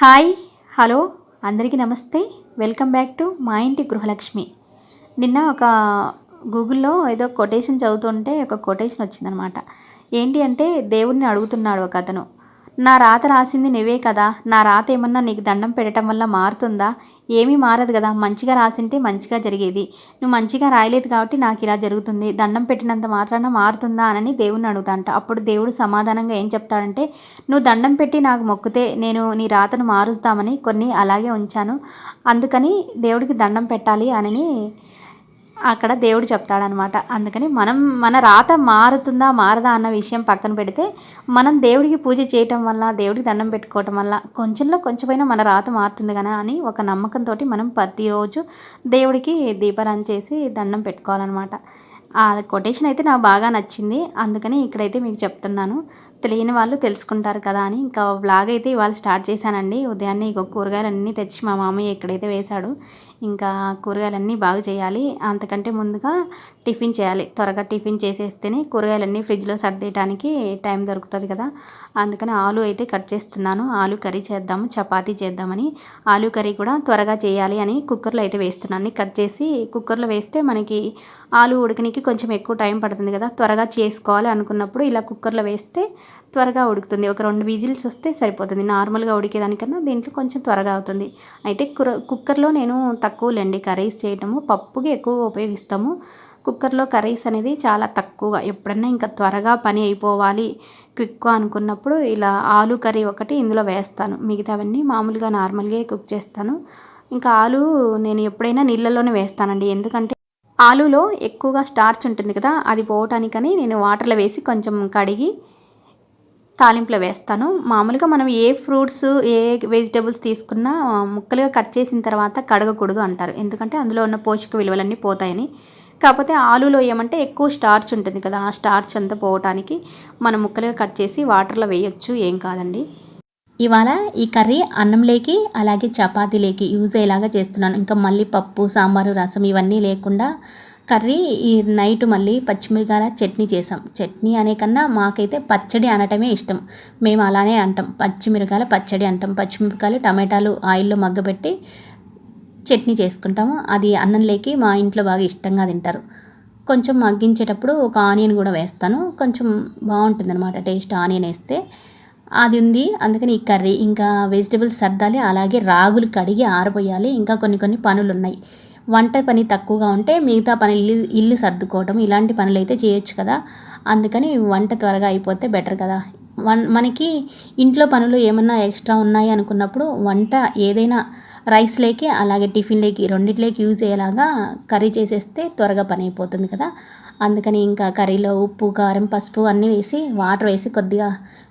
Hi hello అందరికీ నమస్తే. Welcome back to మా ఇంటి గృహలక్ష్మి. నిన్న ఒక గూగుల్లో ఏదో కొటేషన్ చదువుతుంటే ఒక కొటేషన్ వచ్చిందనమాట. ఏంటి అంటే దేవుడిని అడుగుతున్నాడు ఒక అతను. నా రాత రాసింది నువ్వే కదా. నా రాత ఏమన్నా నీకు దండం పెట్టడం వల్ల మారుతుందా? ఏమీ మారదు కదా. మంచిగా రాసింటే మంచిగా జరిగేది. నువ్వు మంచిగా రాయలేదు కాబట్టి నాకు ఇలా జరుగుతుంది. దండం పెట్టినంత మాత్రాన మారుతుందా అని దేవుణ్ణి అడుగుతాంట. అప్పుడు దేవుడు సమాధానంగా ఏం చెప్తాడంటే నువ్వు దండం పెట్టి నాకు మొక్కితే నేను నీ రాతను మారుస్తామని కొన్ని అలాగే ఉంచాను. అందుకని దేవుడికి దండం పెట్టాలి అని అక్కడ దేవుడు చెప్తాడనమాట. అందుకని మనం మన రాత మారుతుందా మారదా అన్న విషయం పక్కన పెడితే మనం దేవుడికి పూజ చేయటం వల్ల దేవుడికి దండం పెట్టుకోవటం వల్ల కొంచెంలో కొంచెమైనా మన రాత మారుతుంది కదా అని ఒక నమ్మకంతో మనం ప్రతిరోజు దేవుడికి దీపారాన్ని చేసి దండం పెట్టుకోవాలన్నమాట. ఆ కొటేషన్ అయితే నాకు బాగా నచ్చింది. అందుకని ఇక్కడైతే మీకు చెప్తున్నాను. తెలియని వాళ్ళు తెలుసుకుంటారు కదా అని. ఇంకా వ్లాగ్ అయితే ఇవాళ స్టార్ట్ చేశానండి. ఉదయాన్నే ఇక కూరగాయలన్నీ తెచ్చి మా మామయ్య ఎక్కడైతే వేశాడు. ఇంకా కూరగాయలన్నీ బాగా చేయాలి. అంతకంటే ముందుగా టిఫిన్ చేయాలి. త్వరగా టిఫిన్ చేసేస్తేనే కూరగాయలన్నీ ఫ్రిడ్జ్లో సర్దేయడానికి టైం దొరుకుతుంది కదా. అందుకని ఆలు అయితే కట్ చేస్తున్నాను. ఆలు కర్రీ చేద్దాము చపాతీ చేద్దామని. ఆలు కర్రీ కూడా త్వరగా చేయాలి అని కుక్కర్లో అయితే వేస్తున్నాను. కట్ చేసి కుక్కర్లో వేస్తే మనకి ఆలు ఉడకనికి కొంచెం ఎక్కువ టైం పడుతుంది కదా. త్వరగా చేసుకోవాలి అనుకున్నప్పుడు ఇలా కుక్కర్లో వేస్తే త్వరగా ఉడుకుతుంది. ఒక రెండు విజిల్స్ వస్తే సరిపోతుంది. నార్మల్గా ఉడికేదానికన్నా దీంట్లో కొంచెం త్వరగా అవుతుంది. అయితే కుక్కర్లో నేను తక్కువలేండి. కర్రీస్ చేయటము పప్పుకి ఎక్కువ ఉపయోగిస్తాము. కుక్కర్లో కర్రీస్ అనేది చాలా తక్కువగా ఎప్పుడన్నా ఇంకా త్వరగా పని అయిపోవాలి క్విక్గా అనుకున్నప్పుడు ఇలా ఆలు కర్రీ ఒకటి ఇందులో వేస్తాను. మిగతావన్నీ మామూలుగా నార్మల్గా కుక్ చేస్తాను. ఇంకా ఆలు నేను ఎప్పుడైనా నీళ్ళలోనే వేస్తానండి. ఎందుకంటే ఆలులో ఎక్కువగా స్టార్చ్ ఉంటుంది కదా అది పోవటానికని నేను వాటర్లో వేసి కొంచెం కడిగి తాలింపులో వేస్తాను. మామూలుగా మనం ఏ ఫ్రూట్స్ ఏ వెజిటేబుల్స్ తీసుకున్నా ముక్కలుగా కట్ చేసిన తర్వాత కడగకూడదు అంటారు. ఎందుకంటే అందులో ఉన్న పోషక విలువలన్నీ పోతాయని. కాకపోతే ఆలులో ఏమంటే ఎక్కువ స్టార్చ్ ఉంటుంది కదా ఆ స్టార్చ్ అంతా పోవటానికి మనం ముక్కలుగా కట్ చేసి వాటర్లో వేయొచ్చు ఏం కాదండి. ఇవాళ ఈ కర్రీ అన్నంలోకి అలాగే చపాతీలేకి యూజ్ అయ్యేలాగా చేస్తున్నాను. ఇంకా మళ్ళీ పప్పు సాంబారు రసం ఇవన్నీ లేకుండా కర్రీ ఈ నైట్ మళ్ళీ పచ్చిమిరకాయల చట్నీ చేసాం. చట్నీ అనే కన్నా మాకైతే పచ్చడి అనటమే ఇష్టం. మేము అలానే అంటాం. పచ్చిమిరకాయల పచ్చడి అంటాం. పచ్చిమిరకాయలు టమాటాలు ఆయిల్లో మగ్గబెట్టి చట్నీ చేసుకుంటాము. అది అన్నంలోకి మా ఇంట్లో బాగా ఇష్టంగా తింటారు. కొంచెం మగ్గించేటప్పుడు ఒక ఆనియన్ కూడా వేస్తాను. కొంచెం బాగుంటుంది అనమాట టేస్ట్ ఆనియన్ వేస్తే. అది ఉంది. అందుకని ఈ కర్రీ ఇంకా వెజిటేబుల్స్ సర్దాలి. అలాగే రాగులు కడిగి ఆరబోయాలి. ఇంకా కొన్ని కొన్ని పనులు ఉన్నాయి వంట పని తక్కువగా ఉంటే మిగతా పని ఇల్లు ఇల్లు సర్దుకోవడం ఇలాంటి పనులు అయితే చేయొచ్చు కదా. అందుకని వంట త్వరగా అయిపోతే బెటర్ కదా. వన్ మనకి ఇంట్లో పనులు ఏమన్నా ఎక్స్ట్రా ఉన్నాయి అనుకున్నప్పుడు వంట ఏదైనా రైస్లోకి అలాగే టిఫిన్లోకి రెండిట్లోకి యూజ్ అయ్యేలాగా కర్రీ చేసేస్తే త్వరగా పని అయిపోతుంది కదా. అందుకని ఇంకా కర్రీలో ఉప్పు కారం పసుపు అన్నీ వేసి వాటర్ వేసి కొద్దిగా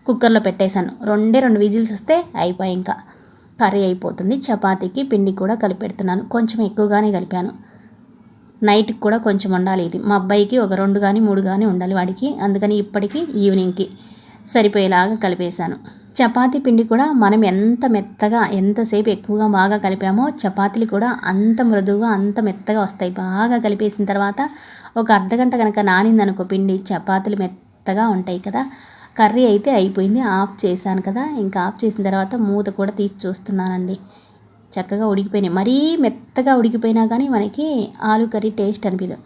కుక్కర్లో పెట్టేశాను. రెండే రెండు విజిల్స్ వస్తే అయిపోయాయి ఇంకా కర్రీ అయిపోతుంది. చపాతీకి పిండి కూడా కలిపెడుతున్నాను కొంచెం ఎక్కువగానే కలిపాను. నైట్కి కూడా కొంచెం ఉండాలి ఇది. మా అబ్బాయికి ఒక రెండు కానీ మూడు కానీ ఉండాలి వాడికి. అందుకని ఇప్పటికీ ఈవినింగ్కి సరిపోయేలాగా కలిపేశాను. చపాతీ పిండి కూడా మనం ఎంత మెత్తగా ఎంతసేపు ఎక్కువగా బాగా కలిపామో చపాతీలు కూడా అంత మృదువుగా అంత మెత్తగా వస్తాయి. బాగా కలిపేసిన తర్వాత ఒక అర్ధగంట కనుక నానిందనుకో పిండి చపాతీలు మెత్తగా ఉంటాయి కదా. కర్రీ అయితే అయిపోయింది ఆఫ్ చేశాను కదా. ఇంకా ఆఫ్ చేసిన తర్వాత మూత కూడా తీసి చూస్తున్నానండి. చక్కగా ఉడికిపోయినాయి. మరీ మెత్తగా ఉడికిపోయినా కానీ మనకి ఆలు కర్రీ టేస్ట్ అనిపించదు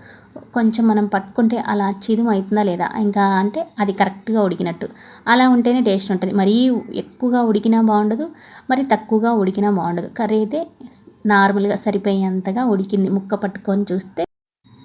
కొంచెం మనం పట్టుకుంటే అలా చిదుము అవుతుందా లేదా? ఇంకా అంటే అది కరెక్ట్గా ఉడికినట్టు. అలా ఉంటేనే టేస్ట్ ఉంటుంది. మరీ ఎక్కువగా ఉడికినా బాగుండదు మరి తక్కువగా ఉడికినా బాగుండదు. కర్రీ అయితే నార్మల్గా సరిపోయేంతగా ఉడికింది. ముక్క పట్టుకొని చూస్తే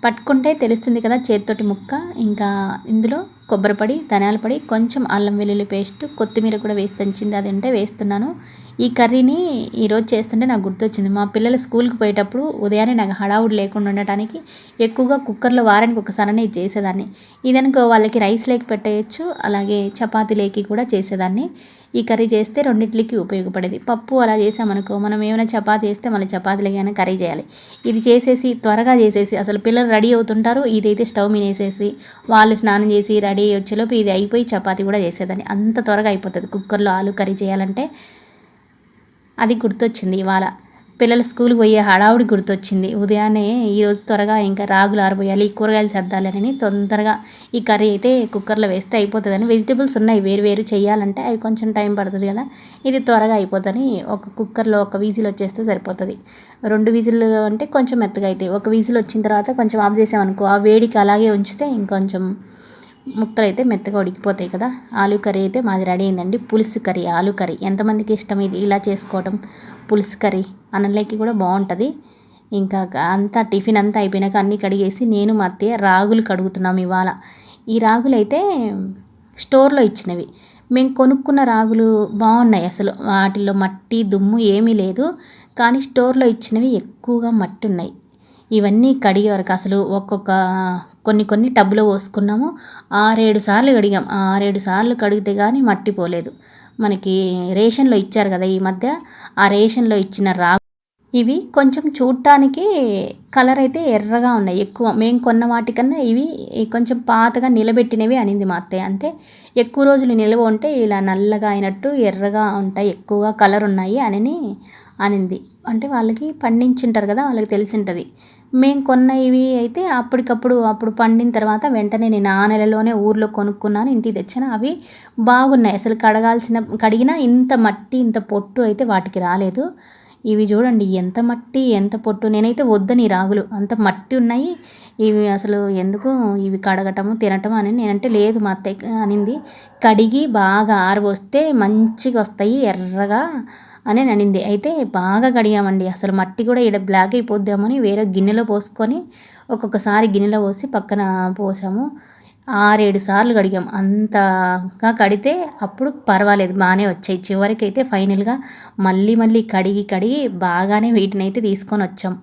పట్టుకుంటే తెలుస్తుంది కదా చేతితోటి ముక్క. ఇంకా ఇందులో కొబ్బరిపడి ధనియాల పొడి కొంచెం అల్లం వెల్లుల్లి పేస్ట్ కొత్తిమీర కూడా వేసి దంచింది. అది ఉంటే వేస్తున్నాను. ఈ కర్రీని ఈరోజు చేస్తుంటే నాకు గుర్తొచ్చింది. మా పిల్లలు స్కూల్కి పోయేటప్పుడు ఉదయాన్నే నాకు హడావుడి లేకుండా ఉండటానికి ఎక్కువగా కుక్కర్లో వారానికి ఒకసారి చేసేదాన్ని. ఇదనుకో వాళ్ళకి రైస్ లేకి పెట్టేయచ్చు అలాగే చపాతీ లేకి కూడా చేసేదాన్ని. ఈ కర్రీ చేస్తే రెండింటికి ఉపయోగపడేది. పప్పు అలా చేసామనుకో మనం ఏమైనా చపాతీ చేస్తే మళ్ళీ చపాతీలకైనా కర్రీ చేయాలి. ఇది చేసేసి త్వరగా చేసేసి అసలు పిల్లలు రెడీ అవుతుంటారు. ఇదైతే స్టవ్ మీనేసేసి వాళ్ళు స్నానం చేసి రెడీ వచ్చేలోపు ఇది అయిపోయి చపాతి కూడా చేసేదాన్ని. అంత త్వరగా అయిపోతుంది. కుక్కర్లో ఆలు కర్రీ చేయాలంటే అది గుర్తొచ్చింది ఇవాళ. పిల్లల స్కూల్కి పోయే హడావుడి గుర్తొచ్చింది. ఉదయాన్నే ఈరోజు త్వరగా ఇంకా రాగులు ఆరబోయాలి కూరగాయలు సర్దాలని తొందరగా ఈ కర్రీ అయితే కుక్కర్లో వేస్తే అయిపోతుందని. వెజిటేబుల్స్ ఉన్నాయి వేరు వేరు చేయాలంటే అవి కొంచెం టైం పడుతుంది కదా. ఇది త్వరగా అయిపోతుంది ఒక కుక్కర్లో ఒక విజిల్ వచ్చేస్తే సరిపోతుంది. రెండు విజిల్ అంటే కొంచెం మెత్తగా అవుతాయి ఒక విజిల్ వచ్చిన తర్వాత కొంచెం ఆఫ్ చేసామనుకో ఆ వేడికి అలాగే ఉంచితే ఇంకొంచెం ముక్కలు అయితే మెత్తగా ఉడికిపోతాయి కదా. ఆలు కర్రీ అయితే మాది రెడీ అయిందండి. పులుసు కర్రీ ఆలు కర్రీ. ఎంతమందికి ఇష్టం ఇది? ఇలా చేసుకోవడం పులుసు కర్రీ అన్నంలోకి కూడా బాగుంటుంది. ఇంకా అంతా టిఫిన్ అంతా అయిపోయినాక అన్నీ కడిగేసి నేను మా అత్తయ్య రాగులు కడుగుతున్నాం ఇవాళ. ఈ రాగులు అయితే స్టోర్లో ఇచ్చినవి. మేము కొనుక్కున్న రాగులు బాగున్నాయి అసలు. వాటిల్లో మట్టి దుమ్ము ఏమీ లేదు. కానీ స్టోర్లో ఇచ్చినవి ఎక్కువగా మట్టి ఉన్నాయి. ఇవన్నీ కడిగే వరకు అసలు ఒక్కొక్క కొన్ని కొన్ని టబ్లో పోసుకున్నాము. ఆరేడు సార్లు కడిగాం. ఆరేడు సార్లు కడిగితే కానీ మట్టి పోలేదు. మనకి రేషన్లో ఇచ్చారు కదా ఈ మధ్య ఆ రేషన్లో ఇచ్చిన రా ఇవి కొంచెం చూడటానికి కలర్ అయితే ఎర్రగా ఉన్నాయి. ఎక్కువ మేము కొన్న వాటికన్నా ఇవి కొంచెం పాతగా నిలబెట్టినవి అనింది మా అత్తయ్య. అంటే ఎక్కువ రోజులు నిల్వ ఉంటే ఇలా నల్లగా అయినట్టు ఎర్రగా ఉంటాయి. ఎక్కువగా కలర్ ఉన్నాయి అని అనింది. అంటే వాళ్ళకి పండించుంటారు కదా వాళ్ళకి తెలిసి ఉంటుంది మేము కొన్న ఇవి అయితే అప్పటికప్పుడు అప్పుడు పండిన తర్వాత వెంటనే నేను ఆ నెలలోనే ఊర్లో కొనుక్కున్నాను ఇంటికి తెచ్చాను. అవి బాగున్నాయి. అసలు కడగాల్సిన కడిగినా ఇంత మట్టి ఇంత పొట్టు అయితే వాటికి రాలేదు. ఇవి చూడండి ఎంత మట్టి ఎంత పొట్టు. నేనైతే వద్దని రాగులు. అంత మట్టి ఉన్నాయి. ఇవి అసలు ఎందుకు ఇవి కడగటము తినటం అని నేనంటే లేదు మా అత్తయ్య అనింది. కడిగి బాగా ఆరబోస్తే మంచిగా వస్తాయి ఎర్రగా. అని అనింది అయితే బాగా కడిగామండి. అసలు మట్టి కూడా ఇక్కడ బ్లాక్ అయిపోద్దామని వేరే గిన్నెలో పోసుకొని ఒక్కొక్కసారి గిన్నెలో పోసి పక్కన పోసాము. ఆరేడు సార్లు కడిగాం. అంతగా కడితే అప్పుడు పర్వాలేదు బాగానే వచ్చాయి. చివరికి అయితే ఫైనల్గా మళ్ళీ మళ్ళీ కడిగి కడిగి బాగానే వీటిని అయితే తీసుకొని వచ్చాం.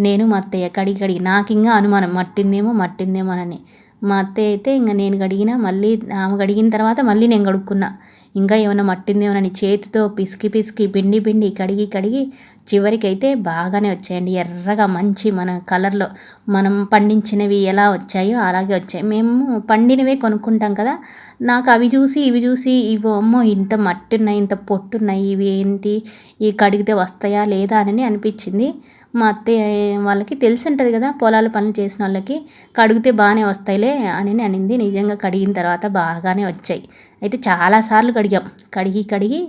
నేను మా అత్తయ్య కడిగి కడిగి నాకు ఇంకా అనుమానం మట్టిందేమో మట్టిందేమోనని. మా అత్తయ్య అయితే ఇంకా నేను కడిగిన మళ్ళీ ఆమె కడిగిన తర్వాత మళ్ళీ నేను కడుక్కున్నా. ఇంకా ఏమైనా మట్టిందేమోనని చేతితో పిసికి పిసికి పిండి పిండి కడిగి కడిగి చివరికి అయితే బాగానే వచ్చాయండి. ఎర్రగా మంచి మన కలర్లో మనం పండించినవి ఎలా వచ్చాయో అలాగే వచ్చాయి. మేము పండినవే కొనుక్కుంటాం కదా. నాకు అవి చూసి ఇవి చూసి ఇవి అమ్మో ఇంత మట్టి ఉన్నాయి ఇంత పొట్టున్నాయి ఇవి ఏంటి ఈ కడిగితే వస్తాయా లేదా అని అనిపించింది. మా అత్తయ్య వాళ్ళకి తెలిసి ఉంటుంది కదా పొలాల పనులు చేసిన వాళ్ళకి కడిగితే బాగానే వస్తాయిలే అని అనింది. నిజంగా కడిగిన తర్వాత బాగానే వచ్చాయి. అయితే చాలాసార్లు కడిగాం. కడిగి కడిగి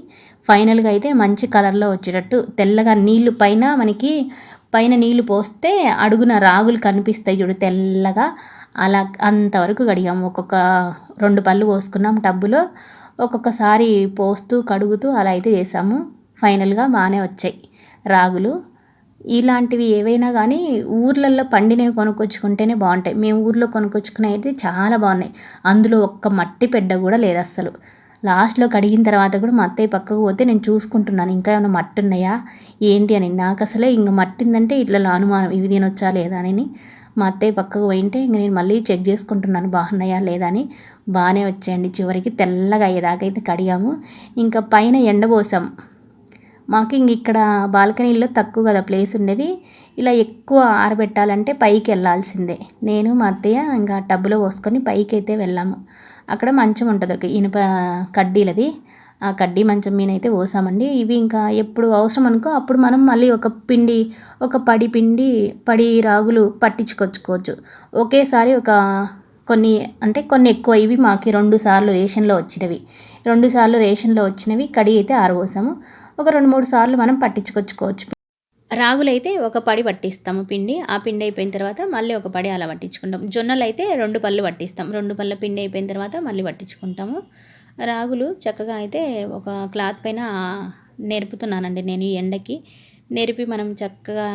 ఫైనల్గా అయితే మంచి కలర్లో వచ్చేటట్టు తెల్లగా నీళ్ళు పైన మనకి పైన నీళ్ళు పోస్తే అడుగున రాగులు కనిపిస్తాయి చూడు తెల్లగా. అలా అంతవరకు కడిగాము ఒక్కొక్క రెండు పళ్ళు పోసుకున్నాం టబ్బులో. ఒక్కొక్కసారి పోస్తూ కడుగుతూ అలా అయితే చేసాము. ఫైనల్గా బాగానే వచ్చాయి రాగులు. ఇలాంటివి ఏవైనా కానీ ఊర్లలో పండినవి కొనుక్కొచ్చుకుంటేనే బాగుంటాయి మేము ఊర్లో కొనుక్కొచ్చుకునేవి చాలా బాగున్నాయి అందులో ఒక్క మట్టి పెడ్డ కూడా లేదు అస్సలు. లాస్ట్లో కడిగిన తర్వాత కూడా మా అత్తయ్య పక్కకు పోతే నేను చూసుకుంటున్నాను. ఇంకా ఏమైనా మట్టి ఉన్నాయా ఏంటి అని. నాకు అసలే ఇంక మట్టిందంటే ఇట్లా అనుమానం. ఇవి తినొచ్చా లేదా అని. మా అత్తయ్య పక్కకు పోయింటే ఇంక నేను మళ్ళీ చెక్ చేసుకుంటున్నాను. బాగున్నాయా లేదా అని. బాగానే వచ్చాయండి. చివరికి తెల్లగా అయ్యేదాకైతే కడిగాము. ఇంకా పైన ఎండబోసాం మాకు ఇంక ఇక్కడ బాల్కనీలో తక్కువ కదా ప్లేస్ ఉండేది. ఇలా ఎక్కువ ఆరబెట్టాలంటే పైకి వెళ్ళాల్సిందే. నేను మా అత్తయ్య ఇంకా టబ్బులో పోసుకొని పైకి అయితే వెళ్ళాము. అక్కడ మంచం ఉంటుంది ఒక ఇనుప కడ్డీలది. ఆ కడ్డీ మంచం మీద అయితే పోసామండి. ఇవి ఇంకా ఎప్పుడు అవసరం అనుకో అప్పుడు మనం మళ్ళీ ఒక పిండి ఒక పడి పిండి పడి రాగులు పట్టించుకొచ్చుకోవచ్చు. ఒకేసారి ఒక కొన్ని అంటే కొన్ని ఎక్కువ ఇవి మాకు రెండు సార్లు రేషన్లో వచ్చినవి. రెండు సార్లు రేషన్లో వచ్చినవి కడి అయితే ఆరబోసాము. ఒక రెండు మూడు సార్లు మనం పట్టించుకొచ్చుకోవచ్చు. రాగులైతే ఒక పడి పట్టిస్తాము పిండి ఆ పిండి అయిపోయిన తర్వాత మళ్ళీ ఒక పడి అలా పట్టించుకుంటాం. జొన్నలు అయితే రెండు పళ్ళు పట్టిస్తాం. రెండు పళ్ళ పిండి అయిపోయిన తర్వాత మళ్ళీ పట్టించుకుంటాము. రాగులు చక్కగా అయితే ఒక క్లాత్ పైన నేర్పుతున్నానండి నేను ఈ ఎండకి. నెరిపి మనం చక్కగా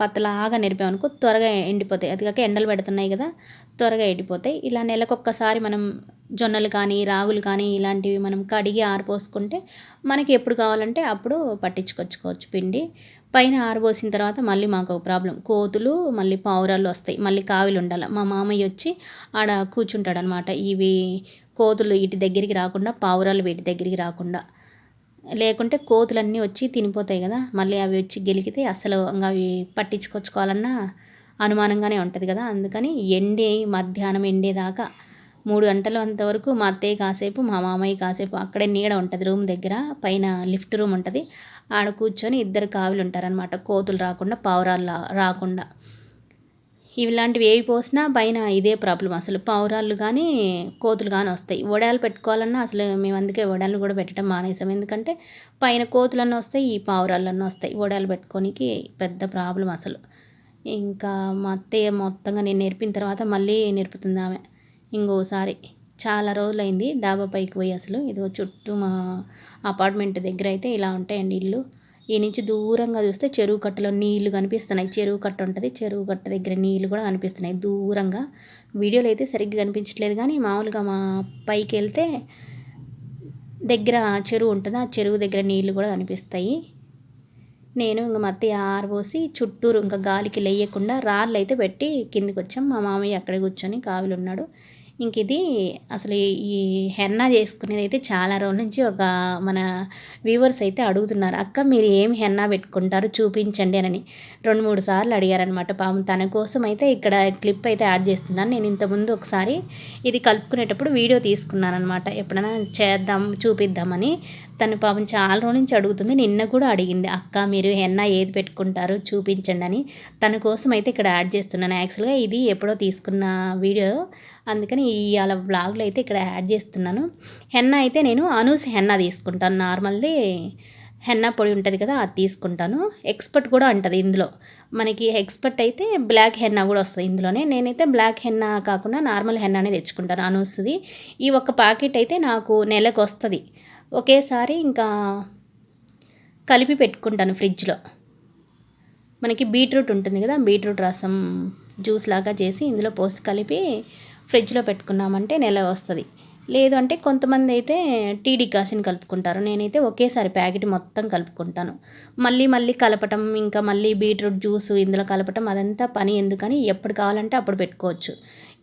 పతలాగా నెరిపామనుకో త్వరగా ఎండిపోతాయి. అది కాక ఎండలు పెడుతున్నాయి కదా త్వరగా ఎండిపోతాయి. ఇలా నెలకొక్కసారి మనం జొన్నలు కానీ రాగులు కానీ ఇలాంటివి మనం కడిగి ఆరిపోసుకుంటే మనకి ఎప్పుడు కావాలంటే అప్పుడు పట్టించుకొచ్చుకోవచ్చు పిండి. పైన ఆరిపోసిన తర్వాత మళ్ళీ మాకు ఒక ప్రాబ్లం. కోతులు మళ్ళీ పావురాలు వస్తాయి. మళ్ళీ కావిలు ఉండాలి. మా మామయ్య వచ్చి ఆడ కూర్చుంటాడనమాట. ఇవి కోతులు ఇటు దగ్గరికి రాకుండా పావురాలు వీటి దగ్గరికి రాకుండా. లేకుంటే కోతులన్నీ వచ్చి తినిపోతాయి కదా మళ్ళీ అవి వచ్చి గెలికితే అసలు ఇంకా అవి పట్టించుకొచ్చుకోవాలన్నా అనుమానంగానే ఉంటుంది కదా. అందుకని ఎండే మధ్యాహ్నం ఎండేదాకా మూడు గంటల అంతవరకు మా అత్తయ్య కాసేపు మా మామయ్య కాసేపు అక్కడే నీడ ఉంటుంది రూమ్ దగ్గర పైన లిఫ్ట్ రూమ్ ఉంటుంది. ఆడ కూర్చొని ఇద్దరు కావులు ఉంటారనమాట కోతులు రాకుండా పావురాలు రాకుండా. ఇలాంటివి ఏవి పోసినా పైన ఇదే ప్రాబ్లం. అసలు పావురాళ్ళు కానీ కోతులు కానీ వస్తాయి. వడాలు పెట్టుకోవాలన్నా అసలు మేము అందుకే వడాలు కూడా పెట్టడం మానేసాం. ఎందుకంటే పైన కోతులన్నీ వస్తాయి ఈ పావురాళ్ళన్నీ వస్తాయి. వడాలు పెట్టుకోనికి పెద్ద ప్రాబ్లం అసలు. ఇంకా మా అత్తయ్య మొత్తంగా నేను నేర్పిన తర్వాత మళ్ళీ నేర్పుతుంది ఆమె. ఇంకోసారి చాలా రోజులైంది డాబా పైకి పోయి అసలు. ఇదిగో చుట్టూ మా అపార్ట్మెంట్ దగ్గర అయితే ఇలా ఉంటాయండి ఇల్లు. ఈ నుంచి దూరంగా చూస్తే చెరువు కట్టలో నీళ్ళు కనిపిస్తున్నాయి. చెరువు కట్ట ఉంటుంది. చెరువు కట్ట దగ్గర నీళ్ళు కూడా కనిపిస్తున్నాయి. దూరంగా. వీడియోలో అయితే సరిగ్గా కనిపించట్లేదు కానీ మామూలుగా మా పైకి వెళ్తే దగ్గర చెరువు ఉంటుంది. ఆ చెరువు దగ్గర నీళ్ళు కూడా కనిపిస్తాయి. నేను ఇంక మత్తి ఆరబోసి చుట్టూరు ఇంకా గాలికి లేయకుండా రాళ్ళు అయితే పెట్టి కిందికి వచ్చాం. మా మామయ్య అక్కడే కూర్చొని కావిలున్నాడు. ఇంక ఇది అసలు ఈ హెన్నా చేసుకునేది అయితే చాలా రోజుల నుంచి ఒక మన వ్యూవర్స్ అయితే అడుగుతున్నారు అక్క మీరు ఏం హెన్నా పెట్టుకుంటారు? చూపించండి అని రెండు మూడు సార్లు అడిగారనమాట పాపం తన కోసం అయితే ఇక్కడ క్లిప్ అయితే యాడ్ చేస్తున్నాను. నేను ఇంతకుముందు ఒకసారి ఇది కలుపుకునేటప్పుడు వీడియో తీసుకున్నాను అనమాట ఎప్పుడైనా చేద్దాం చూపిద్దామని. తను పాపం చాలా రోజుల నుంచి అడుగుతుంది. నిన్న కూడా అడిగింది అక్క మీరు హెన్నా ఏది పెట్టుకుంటారు చూపించండి అని. తన కోసం అయితే ఇక్కడ యాడ్ చేస్తున్నాను. యాక్చువల్గా ఇది ఎప్పుడో తీసుకున్న వీడియో. అందుకని ఇవాళ బ్లాగ్లో అయితే ఇక్కడ యాడ్ చేస్తున్నాను. హెన్నా అయితే నేను అనూస్ హెన్నా తీసుకుంటాను. నార్మల్ది హెన్న పొడి ఉంటుంది కదా అది తీసుకుంటాను. ఎక్స్పర్ట్ కూడా ఉంటుంది ఇందులో. మనకి ఎక్స్పర్ట్ అయితే బ్లాక్ హెన్నా కూడా వస్తుంది ఇందులోనే. నేనైతే బ్లాక్ హెన్నా కాకుండా నార్మల్ హెన్నానే తెచ్చుకుంటాను అనూస్ది. ఈ ఒక్క ప్యాకెట్ అయితే నాకు నెలకు వస్తుంది. ఒకేసారి ఇంకా కలిపి పెట్టుకుంటాను ఫ్రిడ్జ్లో. మనకి బీట్రూట్ ఉంటుంది కదా బీట్రూట్ రసం జ్యూస్ లాగా చేసి ఇందులో పోసి కలిపి ఫ్రిడ్జ్లో పెట్టుకున్నామంటే నెల వస్తుంది. లేదు అంటే కొంతమంది అయితే టీ డికాషన్ కలుపుకుంటారు. నేనైతే ఒకేసారి ప్యాకెట్ మొత్తం కలుపుకుంటాను. మళ్ళీ మళ్ళీ కలపటం ఇంకా మళ్ళీ బీట్రూట్ జ్యూస్ ఇందులో కలపటం అదంతా పని ఎందుకని ఎప్పుడు కావాలంటే అప్పుడు పెట్టుకోవచ్చు.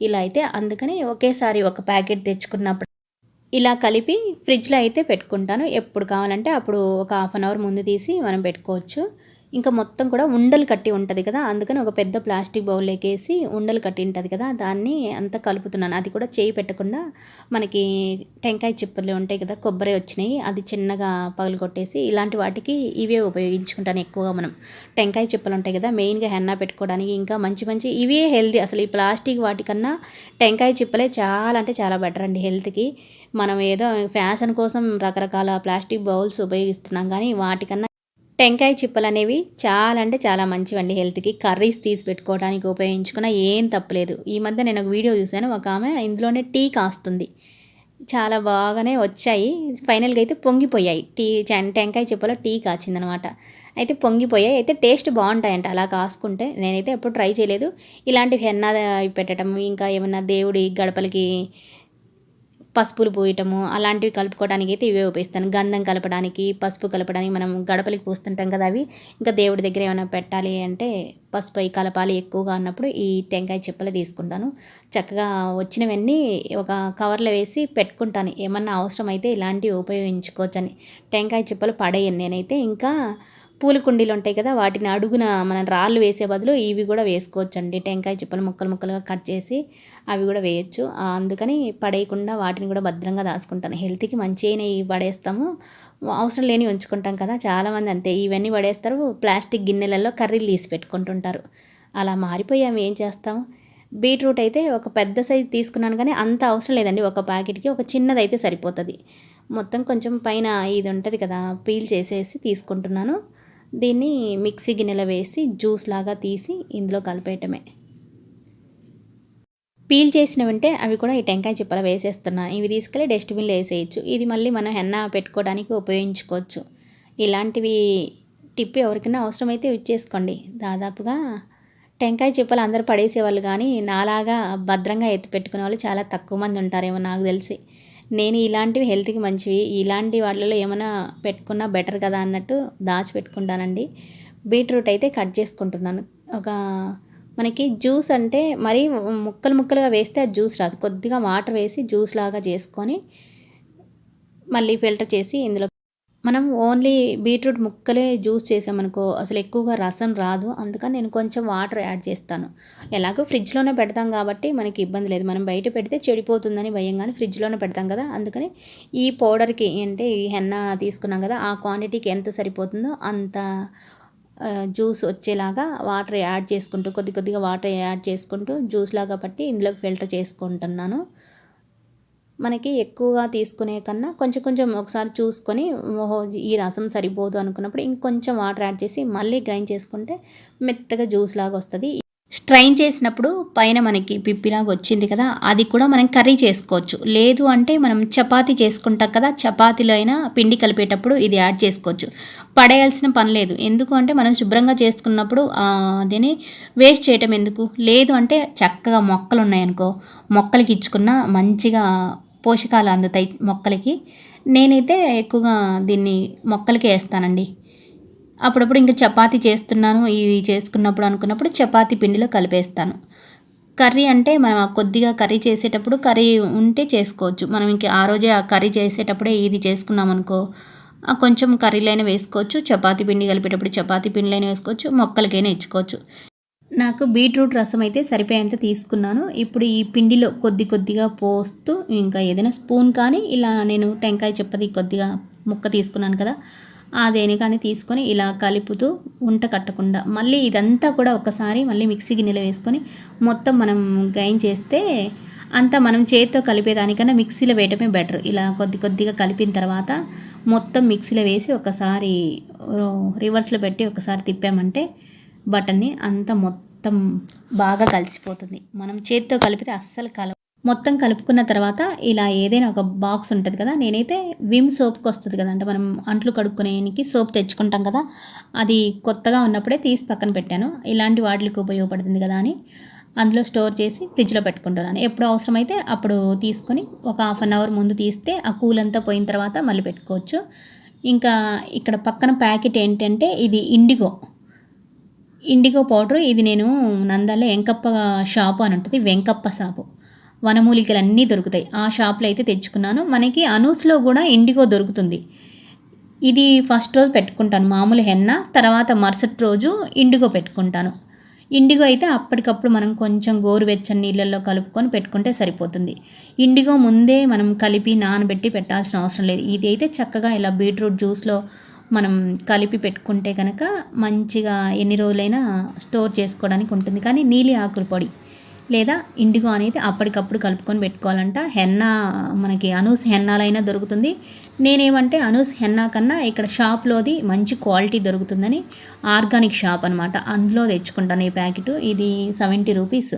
ఇలా అయితే అందుకని ఒకేసారి ఒక ప్యాకెట్ తెచ్చుకున్నప్పుడు ఇలా కలిపి ఫ్రిడ్జ్లో అయితే పెట్టుకుంటాను. ఎప్పుడు కావాలంటే అప్పుడు ఒక హాఫ్ అన్ అవర్ ముందు తీసి మనం పెట్టుకోవచ్చు. ఇంకా మొత్తం కూడా ఉండలు కట్టి ఉంటుంది కదా అందుకని ఒక పెద్ద ప్లాస్టిక్ బౌల్లోకి వేసి ఉండలు కట్టి ఉంటుంది కదా దాన్ని అంతా కలుపుతున్నాను. అది కూడా చేయి పెట్టకుండా మనకి టెంకాయ చిప్పలు ఉంటాయి కదా కొబ్బరి వచ్చినాయి అది చిన్నగా పగలు కొట్టేసి ఇలాంటి వాటికి ఇవే ఉపయోగించుకుంటాను ఎక్కువగా మనం. టెంకాయ చిప్పలు ఉంటాయి కదా మెయిన్గా హెన్నా పెట్టుకోవడానికి ఇంకా మంచి మంచి ఇవే హెల్తీ. అసలు ఈ ప్లాస్టిక్ వాటికన్నా టెంకాయ చిప్పలే చాలా అంటే చాలా బెటర్ అండి హెల్త్కి. మనం ఏదో ఫ్యాషన్ కోసం రకరకాల ప్లాస్టిక్ బౌల్స్ ఉపయోగిస్తున్నాం కానీ వాటికన్నా టెంకాయ చిప్పలు అనేవి చాలా అంటే చాలా మంచివండి హెల్త్కి. కర్రీస్ తీసి పెట్టుకోవడానికి ఉపయోగించుకున్న ఏం తప్పలేదు ఈ మధ్య నేను ఒక వీడియో చూశాను. ఒక ఆమె ఇందులోనే టీ కాస్తుంది. చాలా బాగానే వచ్చాయి. ఫైనల్గా అయితే పొంగిపోయాయి. టీ టెంకాయ చిప్పలో టీ కాచిందనమాట. అయితే పొంగిపోయాయి. అయితే టేస్ట్ బాగుంటాయంట. అలా కాసుకుంటే నేనైతే ఎప్పుడు ట్రై చేయలేదు. ఇలాంటివి హెన్నా పెట్టడం ఇంకా ఏమన్నా దేవుడి గడపలకి పసుపులు పోయటము అలాంటివి కలుపుకోవడానికి అయితే ఇవే ఉపయోగిస్తాను. గంధం కలపడానికి పసుపు కలపడానికి మనం గడపలకి పూస్తుంటాం కదా అవి. ఇంకా దేవుడి దగ్గర ఏమైనా పెట్టాలి అంటే పసుపు అయి కలపాలి ఎక్కువగా అన్నప్పుడు ఈ టెంకాయ చెప్పలు తీసుకుంటాను. చక్కగా వచ్చినవన్నీ ఒక కవర్లో వేసి పెట్టుకుంటాను. ఏమన్నా అవసరం అయితే ఇలాంటివి ఉపయోగించుకోవచ్చని. టెంకాయ చెప్పలు పడేయను నేనైతే. ఇంకా పూల కుండీలు ఉంటాయి కదా వాటిని అడుగున మనం రాళ్ళు వేసే బదులు ఇవి కూడా వేసుకోవచ్చు అండి టెంకాయ చిప్పలు ముక్కలు ముక్కలుగా కట్ చేసి అవి కూడా వేయచ్చు. అందుకని పడేయకుండా వాటిని కూడా భద్రంగా దాచుకుంటాను. హెల్త్కి మంచి అయినవి పడేస్తాము. అవసరం లేని ఉంచుకుంటాం కదా చాలామంది అంతే. ఇవన్నీ పడేస్తారు ప్లాస్టిక్ గిన్నెలలో కర్రీలు తీసి పెట్టుకుంటుంటారు. అలా మారిపోయాము ఏం చేస్తాము? బీట్రూట్ అయితే ఒక పెద్ద సైజు తీసుకున్నాను కానీ అంత అవసరం లేదండి. ఒక ప్యాకెట్కి ఒక చిన్నది అయితే సరిపోతుంది. మొత్తం కొంచెం పైన ఇది ఉంటుంది కదా పీల్ చేసేసి తీసుకుంటున్నాను. దీన్ని మిక్సీ గిన్నెలో వేసి జ్యూస్ లాగా తీసి ఇందులో కలిపేయటమే. పీల్ చేసినవంటే అవి కూడా ఈ టెంకాయ చిప్పల వేసేస్తున్నా. ఇవి తీసుకెళ్ళి డస్ట్బిన్లో వేసేయచ్చు. ఇది మళ్ళీ మనం హెన్న పెట్టుకోవడానికి ఉపయోగించుకోవచ్చు. ఇలాంటివి టిప్ ఎవరికైనా అవసరమైతే ఇచ్చేసుకోండి దాదాపుగా టెంకాయ చిప్పలు అందరూ పడేసేవాళ్ళు కానీ నాలాగా భద్రంగా ఎత్తి పెట్టుకునే వాళ్ళు చాలా తక్కువ మంది ఉంటారేమో నాకు తెలిసి. నేను ఇలాంటివి హెల్త్కి మంచివి ఇలాంటి వాటిలో ఏమైనా పెట్టుకున్నా బెటర్ కదా అన్నట్టు దాచిపెట్టుకుంటానండి. బీట్రూట్ అయితే కట్ చేసుకుంటున్నాను. ఒక మనకి జ్యూస్ అంటే మరీ ముక్కలు ముక్కలుగా వేస్తే అది జ్యూస్ రాదు. కొద్దిగా వాటర్ వేసి జ్యూస్ లాగా చేసుకొని మళ్ళీ ఫిల్టర్ చేసి ఇందులో మనం ఓన్లీ బీట్రూట్ ముక్కలే జ్యూస్ చేసామనుకో అసలు ఎక్కువగా రసం రాదు. అందుకని నేను కొంచెం వాటర్ యాడ్ చేస్తాను. ఎలాగో ఫ్రిడ్జ్లోనే పెడతాం కాబట్టి మనకి ఇబ్బంది లేదు. మనం బయట పెడితే చెడిపోతుందని భయం కానీ ఫ్రిడ్జ్లోనే పెడతాం కదా. అందుకని ఈ పౌడర్కి అంటే ఈ హెన్న తీసుకున్నాం కదా ఆ క్వాంటిటీకి ఎంత సరిపోతుందో అంత జ్యూస్ వచ్చేలాగా వాటర్ యాడ్ చేసుకుంటూ కొద్ది కొద్దిగా వాటర్ యాడ్ చేసుకుంటూ జ్యూస్ లాగా పట్టి ఇందులోకి ఫిల్టర్ చేసుకుంటున్నాను. మనకి ఎక్కువగా తీసుకునే కన్నా కొంచెం కొంచెం ఒకసారి చూసుకొని ఓహో ఈ రసం సరిపోదు అనుకున్నప్పుడు ఇంకొంచెం వాటర్ యాడ్ చేసి మళ్ళీ గ్రైండ్ చేసుకుంటే మెత్తగా జ్యూస్ లాగా వస్తుంది. స్ట్రైన్ చేసినప్పుడు పైన మనకి పిప్పిలాగా వచ్చింది కదా అది కూడా మనం కర్రీ చేసుకోవచ్చు. లేదు అంటే మనం చపాతి చేసుకుంటాం కదా చపాతీలో అయినా పిండి కలిపేటప్పుడు ఇది యాడ్ చేసుకోవచ్చు. పడేయాల్సిన పని లేదు. ఎందుకు అంటే మనం శుభ్రంగా చేసుకున్నప్పుడు దీన్ని వేస్ట్ చేయటం ఎందుకు? లేదు అంటే చక్కగా మొక్కలు ఉన్నాయనుకో మొక్కలకి ఇచ్చుకున్న మంచిగా పోషకాలు అందుతాయి మొక్కలకి. నేనైతే ఎక్కువగా దీన్ని మొక్కలకి వేస్తానండి. అప్పుడప్పుడు ఇంకా చపాతీ చేస్తున్నాను ఇది చేసుకున్నప్పుడు అనుకున్నప్పుడు చపాతీ పిండిలో కలిపేస్తాను. కర్రీ అంటే మనం కొద్దిగా కర్రీ చేసేటప్పుడు కర్రీ ఉంటే చేసుకోవచ్చు. మనం ఇంక ఆ రోజే ఆ కర్రీ చేసేటప్పుడే ఇది చేసుకున్నాం అనుకో కొంచెం కర్రీలైనా వేసుకోవచ్చు చపాతీ పిండి కలిపేటప్పుడు చపాతీ పిండిలైనా వేసుకోవచ్చు మొక్కలకైనా ఇచ్చుకోవచ్చు. నాకు బీట్రూట్ రసం అయితే సరిపోయేంత తీసుకున్నాను. ఇప్పుడు ఈ పిండిలో కొద్ది కొద్దిగా పోస్తూ ఇంకా ఏదైనా స్పూన్ కానీ ఇలా నేను టెంకాయ చెప్పది కొద్దిగా ముక్క తీసుకున్నాను కదా అదేని కానీ తీసుకొని ఇలా కలుపుతూ ఉంట కట్టకుండా మళ్ళీ ఇదంతా కూడా ఒకసారి మళ్ళీ మిక్సీ గిన్నెలో వేసుకొని మొత్తం మనం గైన్ చేస్తే అంతా మనం చేతితో కలిపేదానికన్నా మిక్సీలో వేయటమే బెటర్. ఇలా కొద్ది కొద్దిగా కలిపిన తర్వాత మొత్తం మిక్సీలో వేసి ఒకసారి రివర్స్లో పెట్టి ఒకసారి తిప్పామంటే బటన్ని అంతా మొత్తం మొత్తం బాగా కలిసిపోతుంది. మనం చేతితో కలిపితే అస్సలు కల మొత్తం కలుపుకున్న తర్వాత ఇలా ఏదైనా ఒక బాక్స్ ఉంటుంది కదా నేనైతే విమ్ సోప్కి వస్తుంది కదా అంటే మనం అంట్లు కడుక్కునేకి సోప్ తెచ్చుకుంటాం కదా అది కొత్తగా ఉన్నప్పుడే తీసి పక్కన పెట్టాను. ఇలాంటి వాటికి ఉపయోగపడుతుంది కదా అని అందులో స్టోర్ చేసి ఫ్రిడ్జ్లో పెట్టుకుంటున్నాను. ఎప్పుడు అవసరమైతే అప్పుడు తీసుకొని ఒక హాఫ్ అన్ అవర్ ముందు తీస్తే ఆ కూల్ అంతా పోయిన తర్వాత మళ్ళీ పెట్టుకోవచ్చు. ఇంకా ఇక్కడ పక్కన ప్యాకెట్ ఏంటంటే ఇది ఇండిగో ఇండిగో పౌడర్. ఇది నేను నందల వెంకప్ప షాపు అని ఉంటుంది వెంకప్ప షాపు. వనమూలికలు అన్నీ దొరుకుతాయి. ఆ షాప్లో అయితే తెచ్చుకున్నాను. మనకి అనూస్లో కూడా ఇండిగో దొరుకుతుంది. ఇది ఫస్ట్ రోజు పెట్టుకుంటాను మామూలు హెన్న. తర్వాత మరుసటి రోజు ఇండిగో పెట్టుకుంటాను. ఇండిగో అయితే అప్పటికప్పుడు మనం కొంచెం గోరువెచ్చని నీళ్ళల్లో కలుపుకొని పెట్టుకుంటే సరిపోతుంది. ఇండిగో ముందే మనం కలిపి నానబెట్టి పెట్టాల్సిన అవసరం లేదు. ఇది అయితే చక్కగా ఇలా బీట్రూట్ జ్యూస్లో మనం కలిపి పెట్టుకుంటే కనుక మంచిగా ఎన్ని రోజులైనా స్టోర్ చేసుకోవడానికి ఉంటుంది. కానీ నీలి ఆకుల పొడి లేదా ఇండిగో అనేది అప్పటికప్పుడు కలుపుకొని పెట్టుకోవాలంట. హెన్నా మనకి అనూస్ హెన్నాలైనా దొరుకుతుంది. నేనేమంటే అనూస్ హెన్నా కన్నా ఇక్కడ షాప్లోది మంచి క్వాలిటీ దొరుకుతుందని ఆర్గానిక్ షాప్ అనమాట అందులో తెచ్చుకుంటాను ఈ ప్యాకెట్. ఇది సెవెంటీ రూపీస్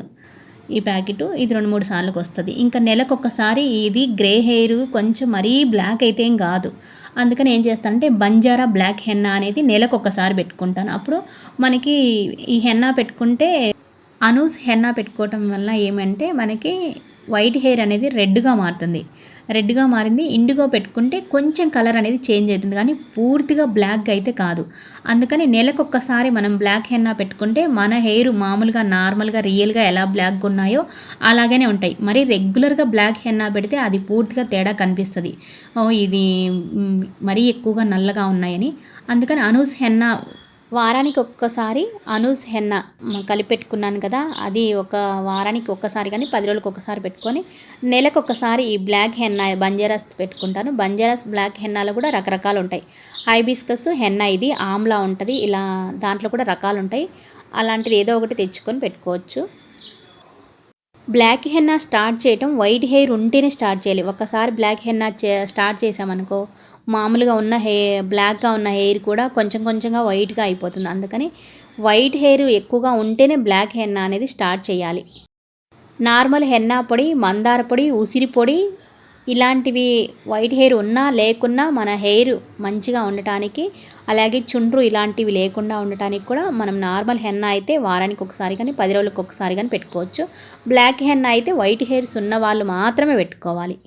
ఈ ప్యాకెట్. ఇది రెండు మూడు సార్లకు వస్తుంది. ఇంకా నెలకొకసారి ఇది గ్రే హెయిర్ కొంచెం మరీ బ్లాక్ అయితే ఏం కాదు. అందుకని ఏం చేస్తానంటే బంజారా బ్లాక్ హెన్నా అనేది నెలకు ఒకసారి పెట్టుకుంటాను. అప్పుడు మనకి ఈ హెన్నా పెట్టుకుంటే అనూస్ హెన్నా పెట్టుకోవటం వల్ల ఏమంటే మనకి వైట్ హెయిర్ అనేది రెడ్గా మారుతుంది. రెడ్గా మారింది ఇండిగో పెట్టుకుంటే కొంచెం కలర్ అనేది చేంజ్ అవుతుంది. కానీ పూర్తిగా బ్లాక్ అయితే కాదు. అందుకని నెలకొక్కసారి మనం బ్లాక్ హెన్నా పెట్టుకుంటే మన హెయిర్ మామూలుగా నార్మల్గా రియల్గా ఎలా బ్లాక్గా ఉన్నాయో అలాగనే ఉంటాయి. మరి రెగ్యులర్గా బ్లాక్ హెన్నా పెడితే అది పూర్తిగా తేడా కనిపిస్తుంది. ఇది మరీ ఎక్కువగా నల్లగా ఉన్నాయని. అందుకని అనూస్ హెన్నా వారానికి ఒక్కసారి అనూస్ హెన్న కలిపెట్టుకున్నాను కదా అది ఒక వారానికి ఒక్కసారి కానీ పది రోజులకు ఒకసారి పెట్టుకొని నెలకు ఒకసారి ఈ బ్లాక్ హెన్న బంజారాస్ పెట్టుకుంటాను. బంజారాస్ బ్లాక్ హెన్నాలో కూడా రకరకాలు ఉంటాయి. హైబిస్కస్ హెన్న ఇది ఆమ్లా ఉంటుంది. ఇలా దాంట్లో కూడా రకాలు ఉంటాయి. అలాంటిది ఏదో ఒకటి తెచ్చుకొని పెట్టుకోవచ్చు. బ్లాక్ హెన్నా స్టార్ట్ చేయటం వైట్ హెయిర్ ఉంటేనే స్టార్ట్ చేయాలి. ఒకసారి బ్లాక్ హెన్నా స్టార్ట్ చేసామనుకో మామూలుగా ఉన్న హెయిర్ బ్లాక్గా ఉన్న హెయిర్ కూడా కొంచెం కొంచెంగా వైట్గా అయిపోతుంది. అందుకని వైట్ హెయిర్ ఎక్కువగా ఉంటేనే బ్లాక్ హెన్నా అనేది స్టార్ట్ చేయాలి. నార్మల్ హెన్నా పొడి మందార పొడి ఉసిరి పొడి ఇలాంటివి వైట్ హెయిర్ ఉన్నా లేకున్నా మన హెయిర్ మంచిగా ఉండటానికి అలాగే చుండ్రు ఇలాంటివి లేకుండా ఉండటానికి కూడా మనం నార్మల్ హెన్నా అయితే వారానికి ఒకసారి కానీ పది రోజులకు ఒకసారి కానీ పెట్టుకోవచ్చు. బ్లాక్ హెన్న అయితే వైట్ హెయిర్స్ ఉన్న వాళ్ళు మాత్రమే పెట్టుకోవాలి.